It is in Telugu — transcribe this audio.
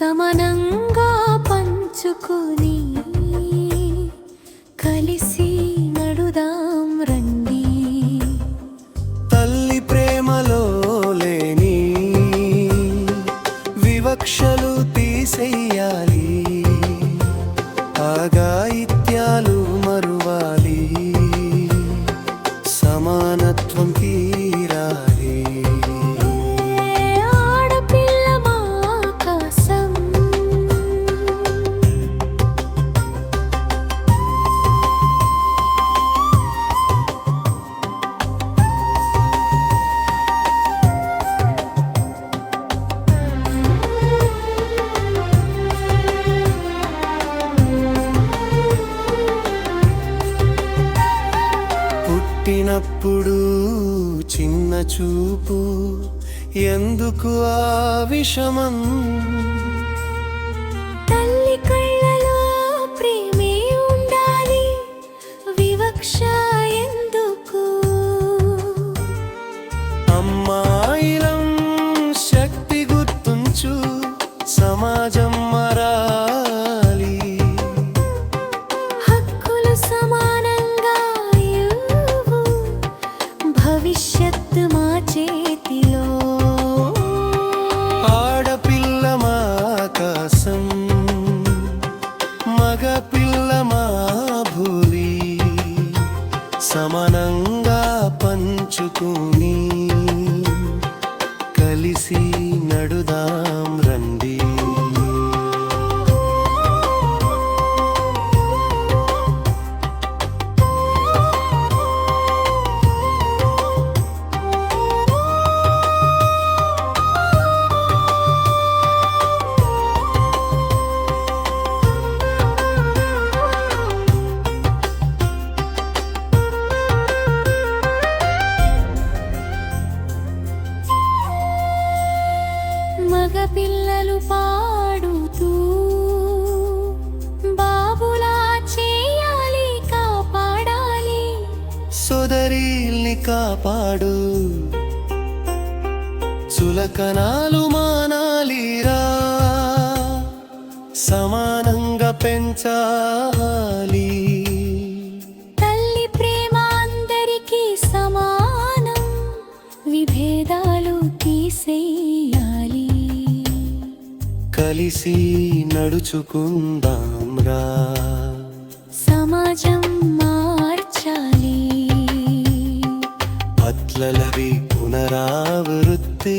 సమనంగా పంచుకుని కలిసి నడుదాం రండి. తల్లి ప్రేమలో లేని వివక్షలు తీసేయాలి. చిన్న చూపు ఎందుకు ఆ విషమం? తల్లి కళ్ళలో ప్రేమే ఉండాలి వివక్ష ఎందుకు? అమ్మాయిలం శక్తి గుర్తుంచు సమాజం కలిసి నడుదా. పిల్లలు పాడుతూ బాబులా చేయాలి కాపాడాలి. సోదరిల్ని కాపాడు. చులకనాలు మానాలిరా. సమానంగా పెంచాలి. తల్లి ప్రేమ అందరికీ సమానం. విభేదాలు తీసేయాలి కలిసి నడుచుకుందాం రా. సమాజం మార్చాలి. అట్లలవి పునరావృత్తి.